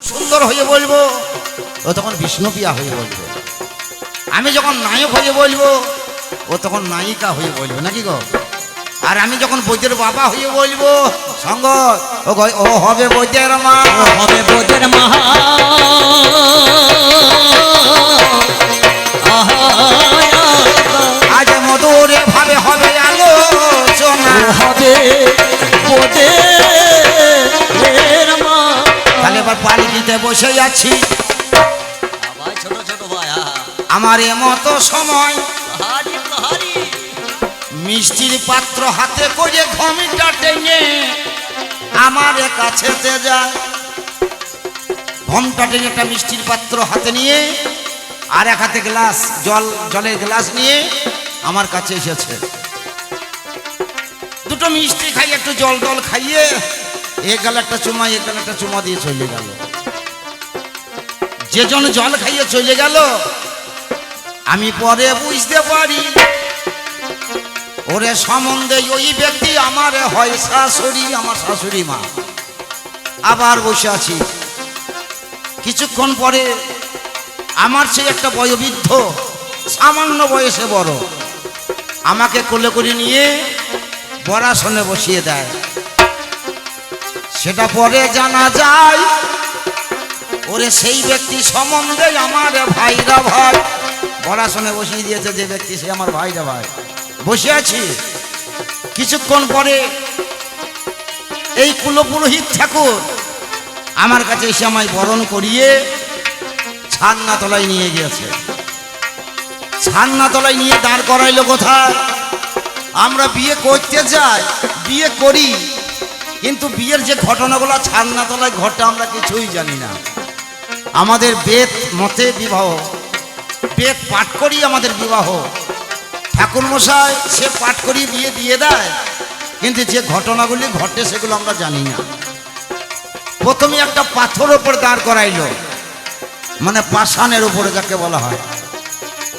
সুন্দর হয়ে বলব। ও তখন বিষ্ণুপ্রিয়া হয়ে বলবে। আমি যখন নায়ক হয়ে বলব ও তখন নায়িকা হয়ে বলবে নাকি গো? আর আমি যখন বৈদ্যের বাবা হয়ে বলব সঙ্গ ও ও হবে বৈদ্যের মা। ও হবে বোধের মহা আজ মধুরে ভাবে হবে ও হবে বোধের তাহলে এবার পালিকিতে বসে যাচ্ছি ভাই ছোট ছোট ভাই আমার এমতো সময় মিষ্টির পাত্র হাতে করে ঘমিটা টেনে আমার কাছেতে যায়। ঘমটা টেনে একটা মিষ্টির পাত্র হাতে নিয়ে আর এক হাতে গ্লাস জল জলের গ্লাস নিয়ে আমার কাছে এসেছে। দুটো মিষ্টি খাইয়ে একটু জল টল খাইয়ে এক গেল একটা চুমা এক গেল একটা চুমা দিয়ে চলে গেল। যেজন জল খাইয়ে চলে গেল, আমি পরে বুঝতে পারি। ওরে সম্বন্ধে ওই ব্যক্তি আমার হয় শাশুড়ি, আমার শাশুড়ি মা। আবার বসে আছি। কিছুক্ষণ পরে আমার সে একটা বয়োবৃদ্ধ, সামান্য বয়সে বড়, আমাকে কোলে করে নিয়ে বরাসনে বসিয়ে দেয়। সেটা পরে জানা যায়। ওরে সেই ব্যক্তি সম্বন্ধে আমার ভাইরা ভাই। বরাসনে বসিয়ে দিয়েছে যে ব্যক্তি সে আমার ভাইরা ভাই। বসে আছি। কিছুক্ষণ পরে এই কুলপুরোহিত ঠাকুর আমার কাছে এসে আমায় বরণ করিয়ে ছান্না তলায় নিয়ে গিয়েছে। ছান্না তলায় নিয়ে দাঁড় করাইলো কোথায়? আমরা বিয়ে করতে যাই, বিয়ে করি। কিন্তু বিয়ের যে ঘটনাগুলো ছান্না তলায় ঘটে আমরা কিছুই জানি না। আমাদের বেদ মতে বিবাহ, বেদ পাঠ করি আমাদের বিবাহ। ঠাকুর মশাই সে পাঠ করি বিয়ে দিয়ে দেয়, কিন্তু যে ঘটনাগুলি ঘটে সেগুলো আমরা জানি না। প্রথমে একটা পাথর ওপর দাঁড় করাইলো মানে পাষাণের উপরে যাকে বলা হয়।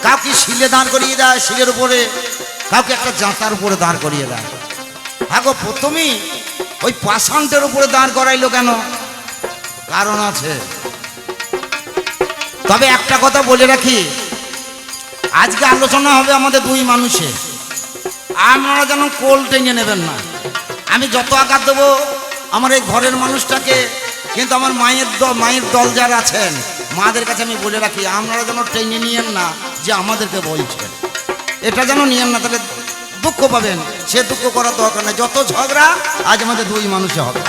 কাউকে শিলে দাঁড় করিয়ে দেয়, শিলের উপরে, কাউকে একটা জাঁতার উপরে দাঁড় করিয়ে দেয়। হ্যাঁ গো প্রথমেই ওই পাষাণটের উপরে দাঁড় করাইলো কেন? কারণ আছে। তবে একটা কথা বলে রাখি, আজকে আলোচনা হবে আমাদের দুই মানুষে আপনারা যেন কোল টেনে নেবেন না। আমি যত আঘাত দেবো, আমার এই ঘরের মানুষটাকে, কিন্তু আমার মায়ের দল মায়ের দল যারা আছেন, মাদের কাছে আমি বলে রাখি, আপনারা যেন টেনে নিয়েন না যে আমাদেরকে বলছেন। এটা যেন নিয়েন না, তাহলে দুঃখ পাবেন, সে দুঃখ করার দরকার নেই। যত ঝগড়া, আজ আমাদের দুই মানুষে হবে।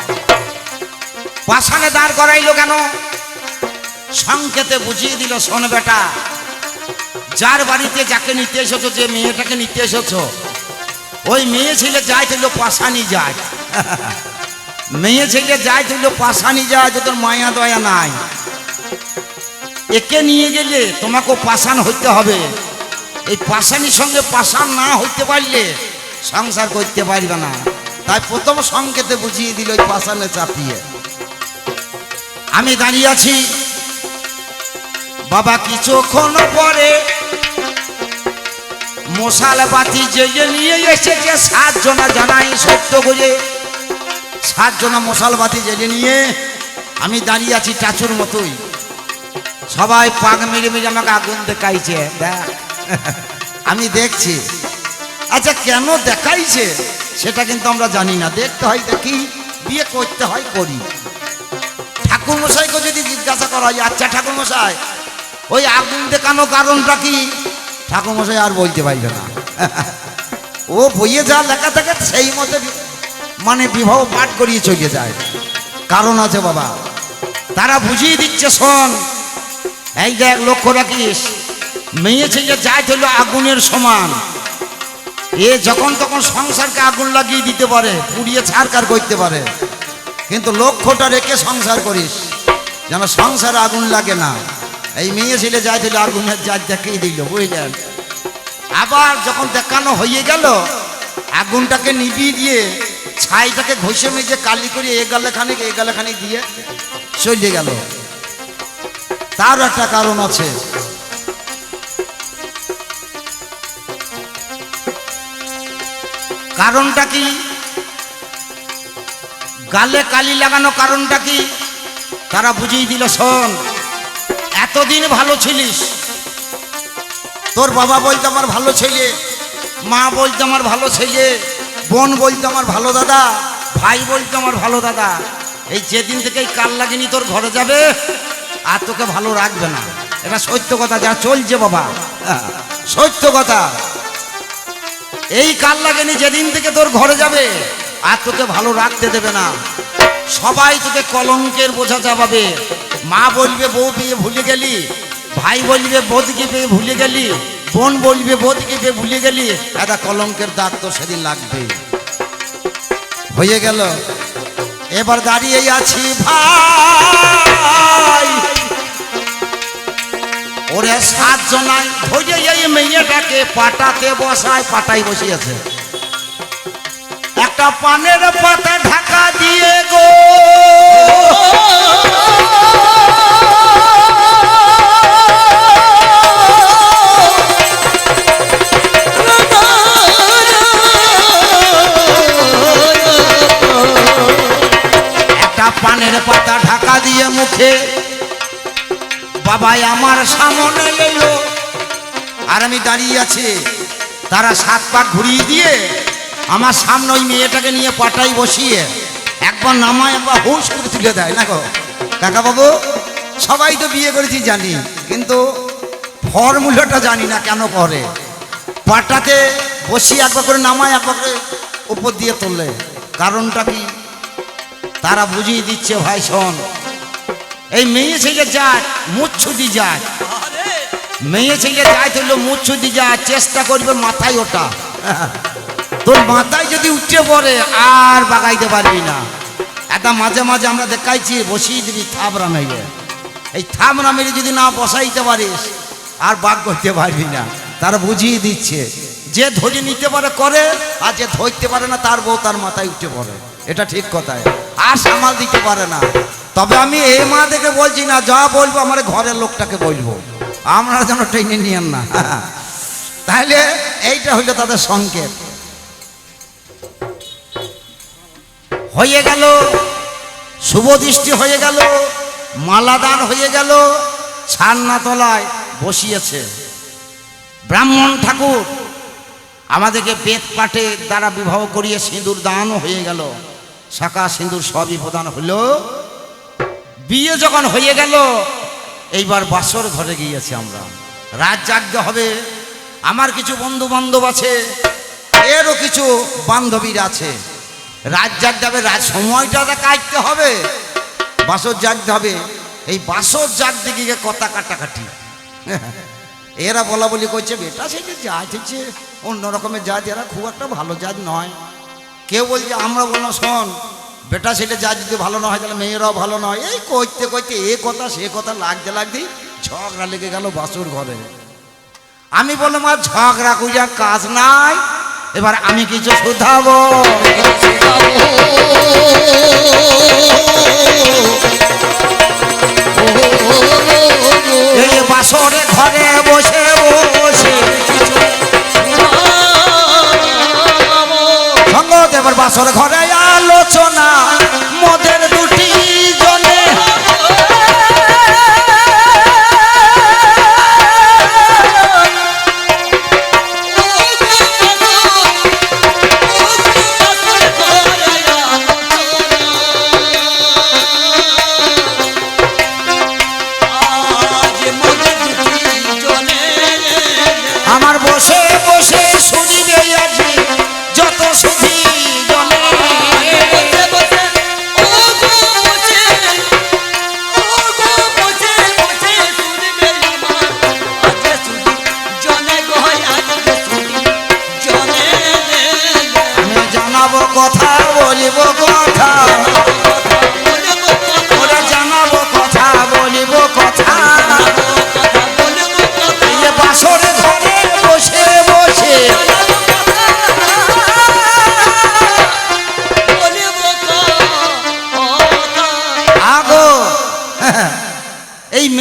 পাশানে দাঁড় করাইলো কেন? সংকেতে বুঝিয়ে দিল, শোন বেটা, যার বাড়িতে যাকে নিতে এসেছ, যে মেয়েটাকে নিতে এসেছ, ওই মেয়ে ছেলে যায় তুইলো পাশানি যায়। মেয়ে ছেলে যায় তুইলো পাশানি যায়, যে তোর মায়া দয়া নাই। একে নিয়ে গেলে তোমাকে পাশান হইতে হবে। এই পাশানির সঙ্গে পাশান না হইতে পারলে সংসার করতে পারবে না। তাই প্রথম সংকেতে বুঝিয়ে দিল ওই পাশানে চাপিয়ে। আমি দাঁড়িয়ে আছি। বাবা কিছুক্ষণ পরে মশাল বাতি জেগে নিয়ে এসেছে। সাতজনা জানাই সত্য করে। সাতজনা মশাল বাতি জেগে নিয়ে আমি দাঁড়িয়ে আছি টাচুর মতোই। সবাই পাগ মেরে মেরে আমাকে আগুন দেখাইছে। দেখ। আমি দেখছি। আচ্ছা কেন দেখাইছে? সেটা কিন্তু আমরা জানি না। দেখতে হয় দেখি বিয়ে করতে হয় করি। ঠাকুর মশাইকে যদি জিজ্ঞাসা করা হয় আচ্ছা ঠাকুরমশাই, ওই আগুন দেখানো কারণটা কি? ঠাকুরমশাই আর বলতে পারবে না। ও বইয়ে যা লেখা থাকে, সেই মতে মানে বিবাহ পাঠ করিয়ে চলে যায়। কারণ আছে বাবা, তারা বুঝিয়ে দিচ্ছে, শোন, এই দেখ লক্ষ্য রাখিস। মেয়ে ছেলে যায় হলো আগুনের সমান। এ যখন তখন সংসারকে আগুন লাগিয়ে দিতে পারে, পুড়িয়ে ছাড়কার করতে পারে। কিন্তু লক্ষ্যটা রেখে সংসার করিস, যেন সংসারে আগুন লাগে না। এই মেয়ে ছেলে যায় তাহলে আগুনের জাত দেখিয়ে দিল, বুঝলেন? আবার যখন দেখানো হয়ে গেল, আগুনটাকে নিভিয়ে দিয়ে ছাইটাকে ঘষে মেজে কালি করে এ গালে খানিক, এ গালে খানিক দিয়ে চলে গেল। তার একটা কারণ আছে। কারণটা কি? গালে কালি লাগানো কারণটা কি? তারা বুঝিয়ে দিল শোন এতদিন ভালো ছিলিস। তোর বাবা বলতে আমার ভালো ছেলে মা বলতে আমার ভালো ছেলে বোন বলতে আমার ভালো দাদা ভাই বলতে আমার ভালো দাদা। এই যেদিন থেকে এই কাল লাগেনি তোর ঘরে যাবে আর তোকে ভালো রাখবে না। এটা সত্য কথা যা চলছে বাবা। হ্যাঁ, সত্য কথা। এই কাল লাগেনি যেদিন থেকে তোর ঘরে যাবে, আর তোকে ভালো রাখতে দেবে না। সবাই তোকে কলঙ্কের বোঝা চাপাবে। মা বলবে, বউ পেয়ে ভুলে গেলি, ভাই বলবে বোধকে পেয়ে ভুলে গেলি, বোন বলবে বোধকে পেয়ে ভুলে গেলি, একটা কলঙ্কের দাগ তো সেদিন লাগবে। হয়ে গেল। এবার দাঁড়িয়ে আছি ভাই। ওরে সাত জনায় ধরে এই মেয়েটাকে পাটাতে বসায় পাটাই বসিয়েছে। একটা পানের পাতা ঢাকা দিয়ে গো। দাঁড়িয়ে আছে। তারা সাত পাক ঘুরিয়ে দিয়ে আমার সামনে ওই মেয়েটাকে নিয়ে পাটাই বসিয়ে একবার নামায়, একবার হুশ করে তুলে দেয়। না গো কাকা বাবু সবাই তো বিয়ে করেছি জানি, কিন্তু ফর্মুলাটা জানি না কেন করে পাটাতে বসিয়ে একবার করে নামায়, একবার করে উপর দিয়ে তুললে কারণটা কি? তারা বুঝিয়ে দিচ্ছে, ভাই শোন, এই মেয়ে ছেলে যাক, মুচ্ছুদি আরে মেয়ে ছেলে যাই যায় তাহলে মুচ্ছুদি যায়, চেষ্টা করবে মাথায় ওটা। তোর মাথায় যদি উঠে পড়ে, আর বাগাইতে পারবি না। এটা মাঝে মাঝে আমরা দেখাইছি, বসিয়ে দিবি থাবরা মেরে এই থাবরা মেরে যদি না বসাইতে পারিস, আর বাগ করতে পারবি না। তারা বুঝিয়ে দিচ্ছে, যে ধরে নিতে পারে করে, আর যে ধরতে পারে না, তার বউ তার মাথায় উঠে পড়ে। এটা ঠিক কথায়। আর সামাল দিতে পারে না। তবে আমি এই মা দেখে বলছি না, যা বলব, আমার ঘরের লোকটাকে বলব। আমরা যেন ট্রেনে নিয়েন না। তাহলে এইটা হইল তাদের সংকেত। হয়ে গেল, শুভ দৃষ্টি হয়ে গেল, মালাদান হয়ে গেল ছান্না তলায় বসিয়েছে। ব্রাহ্মণ ঠাকুর, আমাদেরকে বেদ পাঠে দ্বারা বিবাহ করিয়ে সিঁদুর দানও হয়ে গেল। শাখা সিঁদুর সবই প্রদান হলো বিয়ে যখন হয়ে গেল এইবার বাসর ঘরে গিয়েছি আমরা। রাত জাগতে হবে। আমার কিছু বন্ধু বান্ধব আছে, এরও কিছু বান্ধবীর আছে। রাত জাগতে হবে, রাত সময়টা কাটতে হবে। বাসর জাগতে হবে। এই বাসর জাগতে গিয়ে কথা কাটাকাটি। এরা বলা বলি করছে, বেটা সেটা জাজ হচ্ছে, অন্য রকমের জাজ এরা খুব একটা ভালো জাজ নয়। কেউ বলছে, আমরা বললাম, শোন বেটা সেটা যা যদি ভালো না হয়, তাহলে মেয়েরাও ভালো নয়। এই করতে করতে এ কথা, সে কথা লাগতে লাগতেই ঝগড়া লেগে গেল বাসুর ঘরে। আমি বললাম, আর ঝগড়া করিয়া কাজ নাই। এবার আমি কিছু শুধাবো। বাসরে ঘরে বসে বসে এবার বাসর ঘরে আলোচনা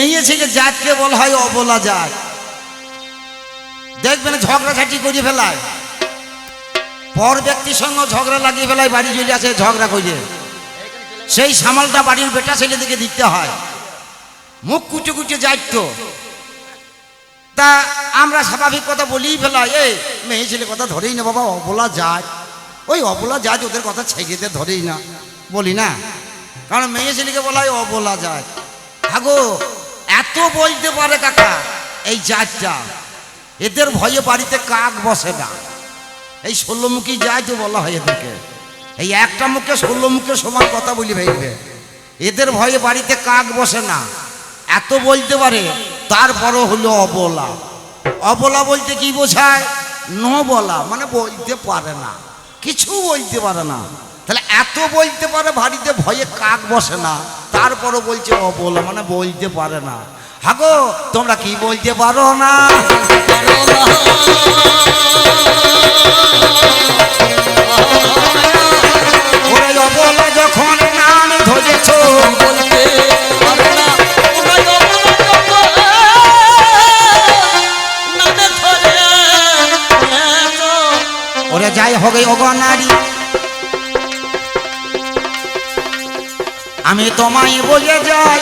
মেয়ে ছেলে জাতকে বলা হয় অবলা জাত। দেখবেন ঝগড়াঝাটি করে ফেলায়। পর ব্যক্তির সঙ্গে ঝগড়া লাগিয়ে ফেলায়, বাড়ি চলে আসে ঝগড়া করে সেই সামালটা বাড়ির বেটা ছেলেদিকে দিতে হয়। মুখ কুচে কুচে যাই তো। আমরা স্বাভাবিক কথা বলেই ফেলাই, এই মেয়ে ছেলে কথা ধরেই না বাবা, অবলা যায় ওই অবলা যায় ওদের কথা ছেগেতে ধরেই না। বলি না। কারণ মেয়ে ছেলেকে বলা হয় অবলা যায় হাগো এত বলতে পারে কাকা, এই জাতটা এদের ভয়ে বাড়িতে কাক বসে না। এই ষোলোমুখী তো বলা হয় এদেরকে। এই একটা মুখে ষোলো মুখে সমান কথা বলি ভাইবে এদের ভয়ে বাড়িতে কাক বসে না। এত বলতে পারে, তারপরও হলো অবলা। অবলা বলতে কি বোঝায়? ন বলা মানে বলতে পারে না। কিছু বলতে পারে না। তাহলে এত বলতে পারে বাড়িতে ভয়ে কাক বসে না। তারপরও বলছে অবলা মানে বলতে পারে না। হাগো, তোমরা কি বলতে পারো না? তোমায় বলে যাই।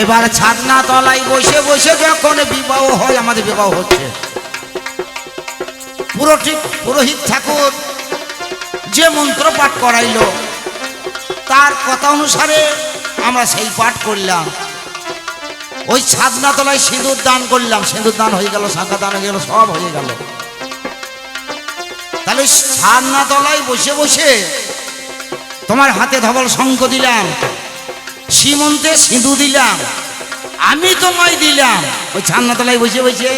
এবার ছাদনা তলায় বসে বসে যখন বিবাহ হয়, আমাদের বিবাহ হচ্ছে। পুরোহিত পুরোহিত ঠাকুর যে মন্ত্র পাঠ করাইলো, তার কথা অনুসারে আমরা সেই পাঠ করলাম। ওই ছাদনা তলায় সিঁদুর দান করলাম। সিঁদুর দান হয়ে গেল শাঁখা দান হয়ে গেল, সব হয়ে গেল। তাহলে ছাদনা তলায় বসে বসে তোমার হাতে ধবল শঙ্খ দিলাম সীমন্তে সিঁধু দিলাম, আমি তোমায় দিলাম। ওই ছান্নাতলায় তলায় বসে বসে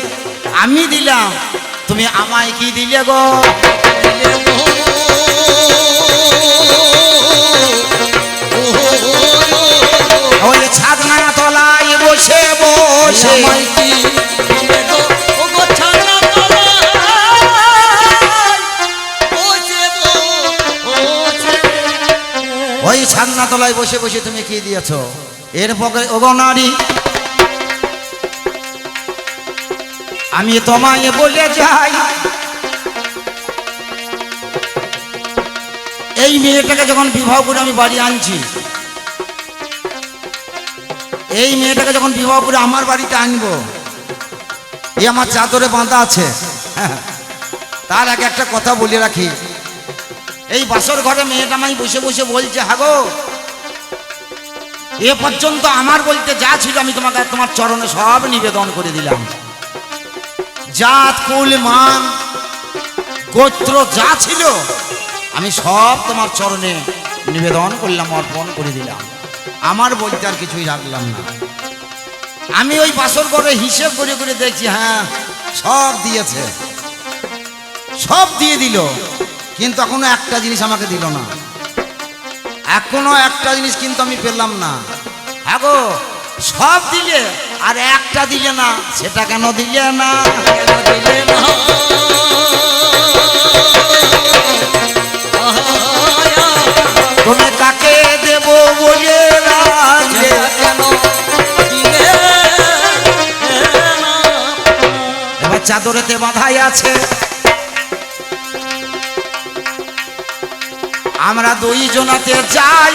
আমি দিলাম, তুমি আমায় কি দিলে গো? বসে তুমি কি দিয়েছ? এর পকে ওগনারী আমি তোমায় বলে যাই। এই মেয়েটাকে যখন বিবাহ করে আমি বাড়ি আনছি, এই মেয়েটাকে যখন বিবাহ করে আমার বাড়িতে আনব, এ আমার চাদরে বাঁধা আছে। তার আগে একটা কথা বলে রাখি। এই বাসর ঘরে মেয়েটা আমায় বসে বসে বলছে, হাগো এ পর্যন্ত আমার বলতে যা ছিল আমি তোমাকে তোমার চরণে সব নিবেদন করে দিলাম। জাত কুল মান, গোত্র যা ছিল, আমি সব তোমার চরণে নিবেদন করলাম, অর্পণ করে দিলাম। আমার বলতে আর কিছুই রাখলাম না। আমি ওই বাসর ঘরে হিসেব করে করে দেখছি হ্যাঁ সব দিয়েছে। সব দিয়ে দিল, কিন্তু এখনও একটা জিনিস আমাকে দিল না। এখনও একটা জিনিস কিন্তু আমি পেলাম না। হ্যাঁ গো সব দিলে, আর একটা দিলে না, সেটা কেন দিলে না? কেন দিলে না? তুমি কাকে দেব বলে কেন চাদরেতে বাধাই আছে। আমরা দুই জনাতে যাই।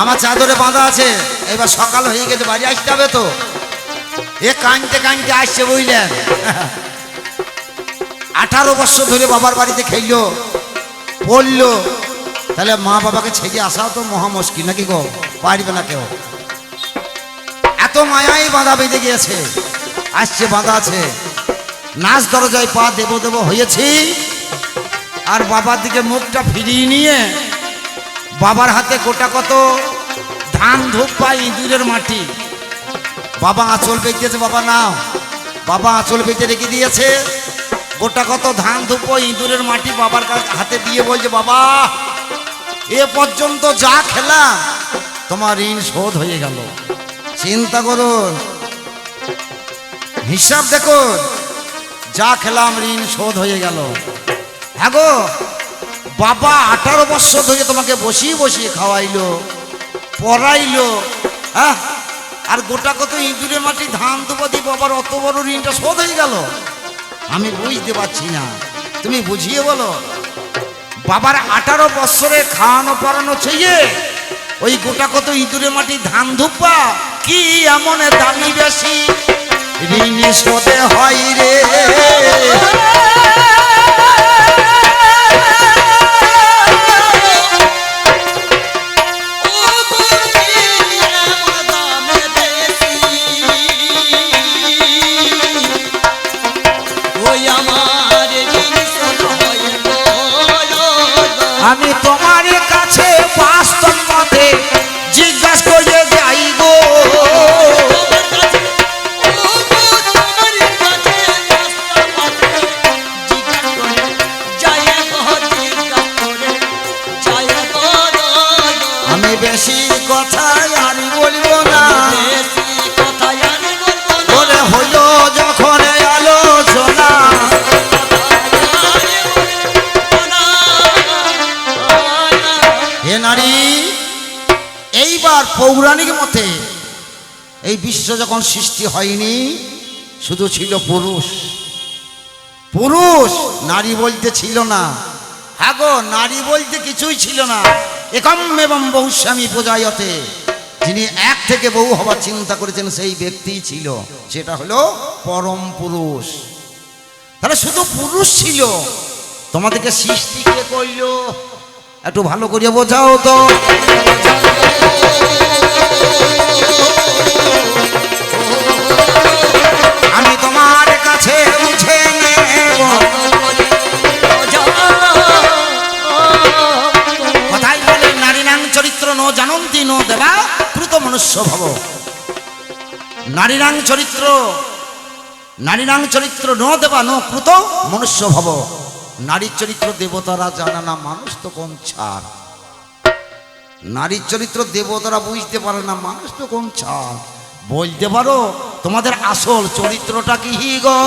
আমার চাদরে বাঁধা আছে। এবার সকাল হয়ে গেছে, বাড়ি আসতে হবে তো। এ কানতে কানতে আসছে বুঝলেন? আঠারো বছর ধরে বাবার বাড়িতে খেললো, পড়ল। তাহলে মা বাবাকে ছেড়ে আসাও তো মহা মুশকিল নাকি গো? পারবে না কেউ। এত মায়াই বাঁধা বেঁধে গিয়েছে। আসছে, বাঁধা আছে। নাচ দরজায় পা দেব দেব হয়েছি। আর বাবার দিকে মুখটা ফিরিয়ে নিয়ে বাবার হাতে গোটা কত ধান ধূপ পাই ইঁদুরের মাটি। বাবা আঁচল পেতেছে বাবা নাও। বাবা আঁচল পেতে রেখে দিয়েছে। গোটা কত ধান ধূপ ইঁদুরের মাটি বাবার হাতে দিয়ে বলছে, বাবা, এ পর্যন্ত যা খেলা, তোমার ঋণ শোধ হয়ে গেল। চিন্তা করুন হিসাব দেখুন যা খেলাম ঋণ শোধ হয়ে গেল। হ্যাঁ গো, বাবা আঠারো বছর ধরে তোমাকে বসিয়ে বসিয়ে খাওয়াইলো, পড়াইলো হ্যাঁ? আর গোটা কত ইঁদুরে মাটি ধান দুপো দিয়ে বাবার অত বড় ঋণটা শোধ হয়ে গেল? আমি বুঝতে পারছি না, তুমি বুঝিয়ে বলো। বাবার আঠারো বৎসরে খাওয়ানো পড়ানো চেয়ে ওই গোটা কত ইঁদুরে মাটি ধান ধুপা কি এমন দামি বেশি? ঋণ সোদে হয় রে। বেশি কথা আর বলব না। যখন আলোচনা। নারী, এইবার পৌরাণিক মতে এই বিশ্ব যখন সৃষ্টি হয়নি, শুধু ছিল পুরুষ। পুরুষ নারী বলতে ছিল না। হ্যাঁ নারী বলতে কিছুই ছিল না। একম এবং বহুস্বামী পূজায়তে, যিনি এক থেকে বহু হবার চিন্তা করেছেন, সেই ব্যক্তি ছিল, সেটা হলো পরম পুরুষ। তাহলে শুধু পুরুষ ছিল, তোমাদেরকে সৃষ্টি কে করল? একটু ভালো করিয়া বোঝাও তো। জানন্তি দেবা কৃত মনুষ্য ভব। নারী নাং চরিত্র নারী নাং চরিত্র ন দেবা, ন কৃত মনুষ্য ভব। নারীর চরিত্র দেবতারা জানে না, মানুষ তো কোন ছাড় নারীর চরিত্র দেবতারা বুঝতে পারে না, মানুষ তো কোন ছাড় বলতে পারো, তোমাদের আসল চরিত্রটা কি গো?